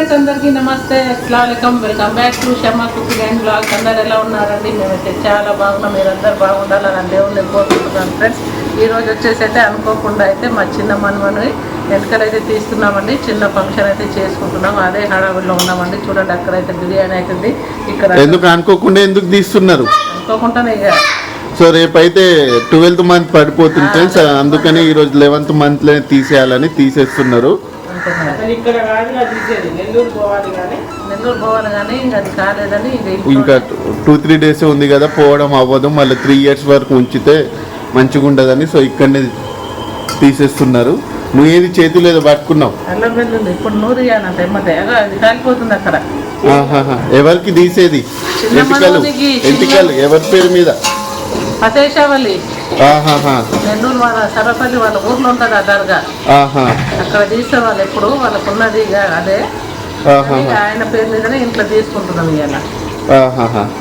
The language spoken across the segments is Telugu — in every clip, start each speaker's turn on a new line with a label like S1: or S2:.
S1: ఫ్రెండ్స్ అందరికీ నమస్తే అస్సలం welcome back to Shama cooking and blogs. అందరు ఎలా ఉన్నారండి? మేమైతే చాలా బాగున్నాం మీరందరూ బాగుండాలని అని దేవుడిని కోరుకుంటున్నాను ఫ్రెండ్స్. ఈ రోజు వచ్చేసి అయితే అనుకోకుండా అయితే మా చిన్న మనమని వెనకలైతే తీస్తున్నామండి. చిన్న ఫంక్షన్ అయితే చేసుకుంటున్నాం. అదే హడావిడిలో ఉన్నామండి. చూడండి అక్కడైతే బిర్యానీ అవుతుంది. ఇక్కడ
S2: ఎందుకు అనుకోకుండా ఎందుకు తీస్తున్నారు?
S1: అనుకోకుండానే ఇక.
S2: సో రేపైతే ట్వెల్త్ మంత్ పడిపోతుంది ఫ్రెండ్స్. అందుకని ఈ రోజు లెవెన్త్ మంత్లోనే తీసేయాలని తీసేస్తున్నారు.
S1: అనుకుంటున్నాం.
S3: అసలు ఇక్కడ కాదుగా తీసేది నెల్లూరు పోవాలి కానీ.
S1: నెల్లూరు పోవాలి కానీ ఇంకా అది కాలేదని ఇక ఇంట్లో-
S2: ఇంకా టూ త్రీ డేస్ ఉంది కదా పోవడం అవ్వదు. మళ్ళీ త్రీ ఇయర్స్ వరకు ఉంచితే మంచిగా ఉండదని సో ఇక్కడనే తీసేస్తున్నారు. నువ్వు ఏది చేతులు ఏదో పట్టుకున్నావు?
S1: అల్లం వెల్లుల్లి ఇప్పుడు నూరు ఇయ్యానంట ఎమ్మటే అగో అది కాలిపోతుంది అక్కడ.
S2: ఆహాహా. ఎవరికి తీసేది? ఎంటికలు ఎవరి పేరు మీద?
S1: నెల్లూరు వాళ్ళ సరపల్లి వాళ్ళ ఊర్లో ఉంటుంది ఆ దర్గా.
S2: ఆహా.
S1: అక్కడ తీసే వాళ్ళు ఎప్పుడు వాళ్ళకు ఉన్నది అదే. ఆయన పేరు మీదనే ఇంట్లో తీసుకుంటున్నాం ఇవాళ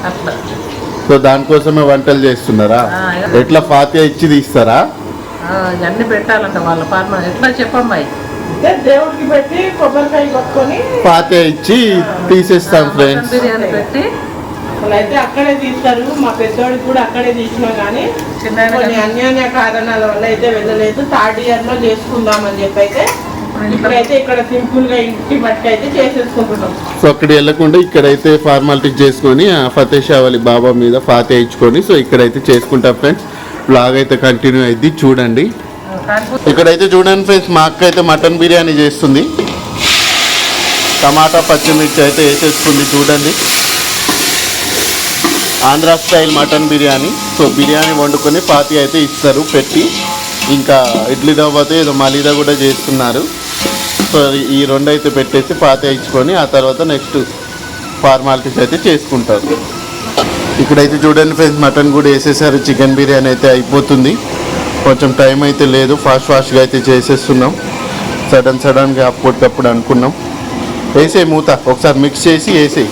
S1: అట్లా.
S2: సో దానికోసమే వంటలు చేస్తున్నారా? ఎట్లా ఫాతియా ఇచ్చి తీస్తారా?
S1: ఆ, ఇవన్నీ పెట్టాలంట వాళ్ళ ఫార్మర్ ఎట్లా చెప్పమ్మాయి
S3: దేవుడికి పెట్టి కొబ్బరికాయ కొట్టుకొని
S2: ఫాతియా ఇచ్చి తీసేస్తాం ఫ్రెండ్స్
S1: బిర్యానీ పెట్టి
S3: అసలు అయితే అక్కడే తీస్తారు. మా పెద్దోడికి కూడా అక్కడే తీసినా కానీ కొన్ని అన్యాన్య కారణాల వల్ల అయితే వెళ్ళలేదు. థర్డ్ ఇయర్లో చేసుకుందామని చెప్పి అయితే ఇప్పుడైతే ఇక్కడ సింపుల్గా ఇంటి బట్టి అయితే చేసేసుకుంటున్నాం.
S2: సో అక్కడ వెళ్ళకుండా ఇక్కడైతే ఫార్మాలిటీ చేసుకొని ఆ ఫతే షావలి బాబా మీద ఫాతియా ఇచ్చుకొని సో ఇక్కడైతే చేసుకుంటాం ఫ్రెండ్స్. బ్లాగ్ అయితే కంటిన్యూ అయింది. చూడండి. ఇక్కడైతే చూడండి ఫ్రెండ్స్ మా అక్క అయితే మటన్ బిర్యానీ చేస్తుంది. టమాటా పచ్చిమిర్చి అయితే వేసేసుకుంది చూడండి. Andhra style mutton biryani. So biryani వండుకొని పాతి అయితే ఇస్తారు పెట్టి. ఇంకా ఇడ్లీ రవ్వతో ఏదో మలీదా కూడా చేస్తున్నారు. సో ఈ రెండు అయితే పెట్టేసి పాతి ఇచ్చుకొని ఆ తర్వాత నెక్స్ట్ ఫార్మాలిటీస్ అయితే చేసుకుంటారు. ఇక్కడైతే చూడండి ఫ్రెండ్స్ మటన్ కూడా వేసేసారు చికెన్ బిర్యానీ అయితే అయిపోతుంది. కొంచెం టైం అయితే లేదు ఫాస్ట్ ఫాస్ట్గా అయితే చేసేస్తున్నాం. సడన్ సడన్గా అప్పటికప్పుడు అనుకున్నాం. వేసే మూత ఒకసారి మిక్స్ చేసి వేసేయి.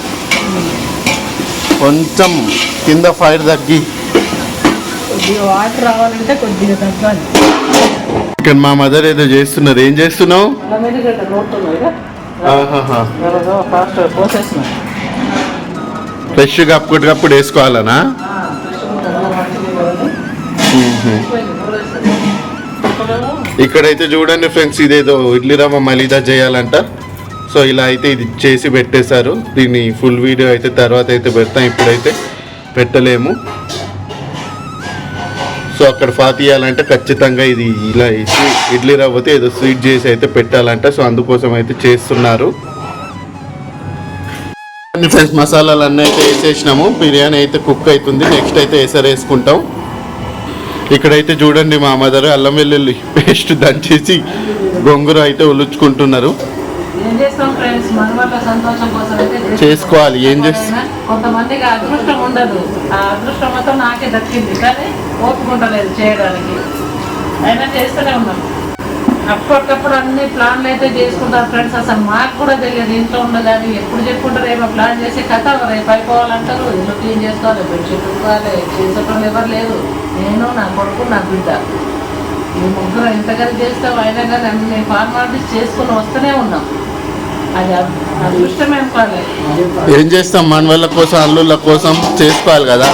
S2: కొంచెం కింద ఫైర్ తగ్గి.
S1: కొద్దిగా వాటర్ రావాలంటే కొద్దిగా తగ్గాలి.
S2: ఇక్కడ మా మదర్ ఏదో చేస్తున్నారు ఏం చేస్తున్నావు? ఫ్రెష్గా అప్పటికప్పుడు వేసుకోవాలనా? ఇక్కడైతే చూడండి ఫ్రెండ్స్ ఇదేదో ఇడ్లీ రవ్వ మలీదా చేయాలంట. సో ఇలా అయితే ఇది చేసి పెట్టేశారు. దీన్ని ఫుల్ వీడియో అయితే తర్వాత అయితే పెడతాం. ఇప్పుడైతే పెట్టలేము. సో అక్కడ ఫాతియాలంటే ఖచ్చితంగా ఇది ఇలా వేసి ఇడ్లీ రవ్వతో ఏదో స్వీట్ చేసి అయితే పెట్టాలంట. సో అందుకోసం అయితే చేస్తున్నారు. అన్ని ఫ్రెండ్స్ మసాలాలు అన్నీ అయితే వేసేసినాము. బిర్యానీ అయితే కుక్ అవుతుంది. నెక్స్ట్ అయితే ఎసరు వేసుకుంటాం. ఇక్కడైతే చూడండి మా మదర్ అల్లం వెల్లుల్లి పేస్ట్ దంచేసి గొంగుర అయితే ఉలుచుకుంటున్నారు.
S1: ఏం చేస్తాం ఫ్రెండ్స్ మన వల్ల సంతోషం కోసం అయితే చేస్తాం.
S2: చేసుకోవాలి, ఏం చేస్-
S1: కొంతమందికి అదృష్టం ఉండదు. ఆ అదృష్టం మొత్తం నాకే దక్కింది. కానీ ఓపుకుంటలేదు చేయడానికి. అయినా చేస్తూనే ఉన్నాం. అప్పటికప్పుడు అన్ని ప్లాన్లు అయితే చేసుకుంటారు ఫ్రెండ్స్ అసలు మాకు కూడా తెలియదు ఇంట్లో ఉండదని ఎప్పుడు చెప్పుకుంటారు ఏమో ప్లాన్ చేసి కథ రేపు అయిపోవాలంటారు. ఇల్లు క్లీన్ చేసుకోవాలి? బెడ్షీట్ ఉట్టుకోవాలి చేసేటోళ్ళు ఎవరు లేదు నేను నా కొడుకు నా బిడ్డ. ఈ ముగ్గురు ఎంతగానో చేస్తాం. అయినా కానీ అన్ని ఫార్మాలిటీస్ చేసుకుని వస్తూనే ఉన్నాం అది అద్- అదృష్టమే అనుకోవాలి
S2: ఏం చేస్తాం? మన వాళ్ళ కోసం అల్లుళ్ళ కోసం చేసుకోవాలి కదా?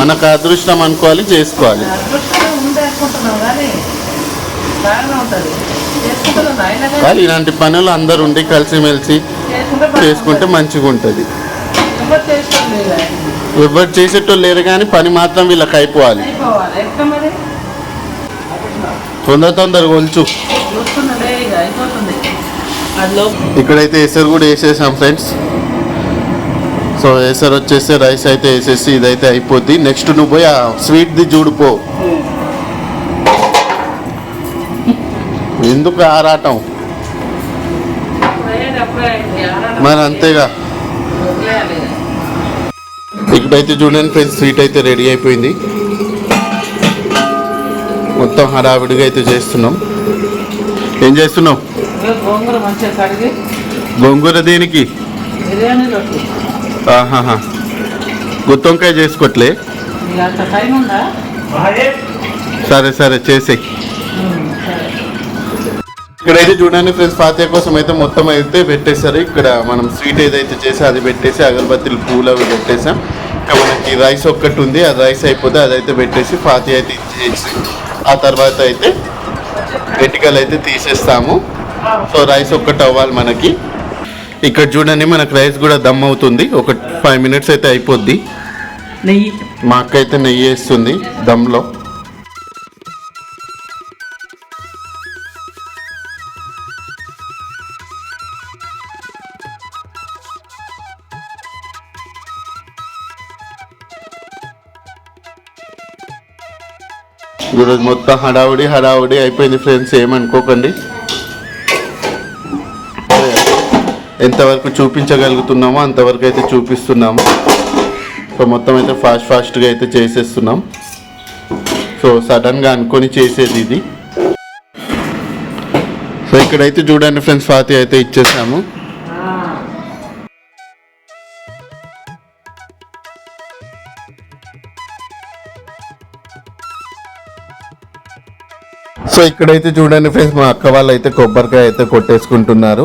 S2: మనకు అదృష్టం అనుకోవాలి చేసుకోవాలి.
S1: కానీ
S2: ఇలాంటి పనులు అందరు ఉండి కలిసిమెలిసి
S1: చేసుకుంటే
S2: మంచిగా ఉంటుంది.
S1: ఎవరు
S2: చేసేటోళ్ళు లేరు? కానీ పని మాత్రం వీళ్ళకి అయిపోవాలి. తొందర
S1: అయిపోతుంది. అది
S2: ఇక్కడైతే ఎసరు కూడా వేసేసాం ఫ్రెండ్స్. సో ఎసరు వచ్చేసి రైస్ అయితే వేసేసి ఇదైతే అయిపోద్ది. నెక్స్ట్ నువ్వు పోయి ఆ స్వీట్ది చూడుపో ఎందుకు ఆరాటం? మరి అంతేగా. ఇక్కడైతే చూడండి ఫ్రెండ్స్ స్వీట్ అయితే రెడీ అయిపోయింది. మొత్తం హడావిడిగా అయితే చేస్తున్నాం. ఏం చేస్తున్నావు?
S1: గోంగూర
S2: దేనికి? గుత్తొంకాయ చేసుకోవట్లే సరే సరే చేసేయి ఇక్కడైతే చూడండి ఫ్రెండ్స్ ఫాతియా కోసం అయితే మొత్తం అయితే పెట్టేశారు. ఇక్కడ మనం స్వీట్ ఏదైతే చేసా అది పెట్టేసి అగరబత్తిలు పూలు అవి పెట్టేసాం ఇంకా మనకి రైస్ ఒక్కటి ఉంది ఆ రైస్ అయిపోతే అదైతే పెట్టేసి ఫాతియా అయితే ఇచ్చేసి ఆ తర్వాత అయితే వెంటికలు అయితే తీసేస్తాము. సో రైస్ ఒక్కటి అవ్వాలి మనకి. ఇక్కడ చూడండి మనకు రైస్ కూడా దమ్ అవుతుంది. ఒక ఫైవ్ మినిట్స్ అయితే అయిపోద్ది.
S1: నెయ్యి.
S2: మా అక్క అయితే నెయ్యి వేస్తుంది దమ్లో. ఈరోజు మొత్తం హడావుడి హడావుడి అయిపోయింది ఫ్రెండ్స్ ఏమనుకోకండి. ఎంతవరకు చూపించగలుగుతున్నామో అంతవరకు అయితే చూపిస్తున్నాము. సో మొత్తం అయితే ఫాస్ట్ ఫాస్ట్గా అయితే చేసేస్తున్నాం. సో సడన్గా అనుకొని చేసేది ఇది. సో ఇక్కడైతే చూడండి ఫ్రెండ్స్ ఫాతి అయితే ఇచ్చేసాము. సో ఇక్కడైతే చూడండి ఫ్రెండ్స్ మా అక్క వాళ్ళు అయితే కొబ్బరికాయ అయితే కొట్టేసుకుంటున్నారు.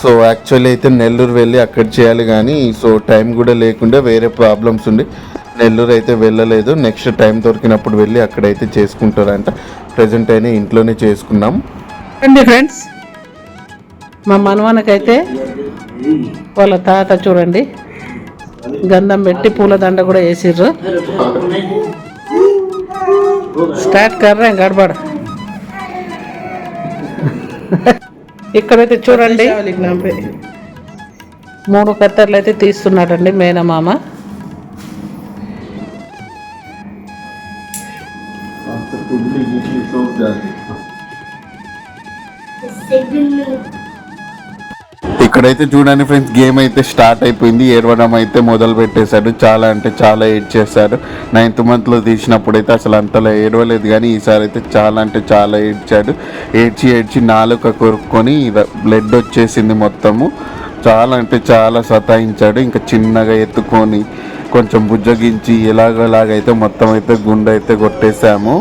S2: సో యాక్చువల్లీ అయితే నెల్లూరు వెళ్ళి అక్కడ చేయాలి కానీ సో టైం కూడా లేకుండా వేరే ప్రాబ్లమ్స్ ఉండి నెల్లూరు అయితే వెళ్ళలేదు. నెక్స్ట్ టైం దొరికినప్పుడు వెళ్ళి అక్కడైతే చేసుకుంటారంట. ప్రజెంట్ అయినా ఇంట్లోనే చేసుకున్నాం.
S1: అండి ఫ్రెండ్స్ మా మనవనకైతే వాళ్ళ తాత చూడండి గంధం పెట్టి పూలదండ కూడా వేసిర్రు. స్టార్ట్ కర్రే గడబడ ఇక్కడైతే చూడండి. మూడు కత్తెరలు అయితే తీస్తున్నాడండి మేనమామ.
S2: ఇక్కడైతే చూడండి ఫ్రెండ్స్ గేమ్ అయితే స్టార్ట్ అయిపోయింది. ఏడవడం అయితే మొదలు పెట్టేశాడు చాలా అంటే చాలా ఏడ్ చేశారు. నైన్త్ మంత్లో తీసినప్పుడు అయితే అసలు అంతలా ఏడవలేదు కానీ ఈసారి అయితే చాలా అంటే చాలా ఏడ్చాడు. ఏడ్చి ఏడ్చి నాలుక కొరుక్కొని బ్లడ్ వచ్చేసింది మొత్తము. చాలా అంటే చాలా సతాయించాడు. ఇంకా చిన్నగా ఎత్తుకొని కొంచెం బుజ్జగించి ఎలాగోలాగైతే మొత్తం అయితే గుండె అయితే కొట్టేశాము.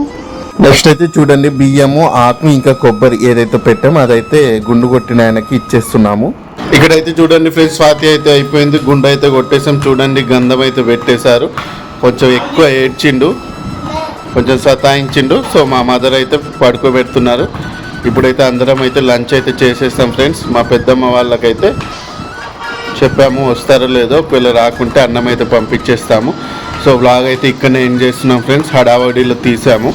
S2: నెక్స్ట్ అయితే చూడండి బియ్యము ఆకు ఇంకా కొబ్బరి ఏదైతే పెట్టామో అదైతే గుండు కొట్టిన ఆయనకి ఇచ్చేస్తున్నాము. ఇక్కడైతే చూడండి ఫ్రెండ్స్ స్వాతి అయితే అయిపోయింది. గుండె అయితే కొట్టేసాం చూడండి గంధం అయితే పెట్టేశారు. కొంచెం ఎక్కువ ఏడ్చిండు. కొంచెం సతాయించిండు. సో మా మదర్ అయితే పడుకోబెడుతున్నారు. ఇప్పుడైతే అందరం అయితే లంచ్ అయితే చేసేస్తాం ఫ్రెండ్స్. మా పెద్దమ్మ వాళ్ళకైతే చెప్పాము వస్తారో లేదో ఒకవేళ రాకుంటే అన్నం అయితే పంపించేస్తాము. సో బ్లాగ్ అయితే ఇక్కడనే ఎండ్ చేస్తున్నాం ఫ్రెండ్స్. హడావడిలో తీసాము.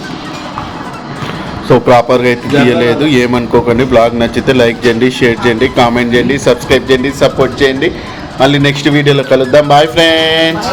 S2: సో ప్రాపర్గా అయితే తీయలేదు. ఏమనుకోకండి. బ్లాగ్ నచ్చితే లైక్ చేయండి షేర్ చేయండి కామెంట్ చేయండి సబ్స్క్రైబ్ చేయండి సపోర్ట్ చేయండి. మళ్ళీ నెక్స్ట్ వీడియోలో కలుద్దాం. Bye friends.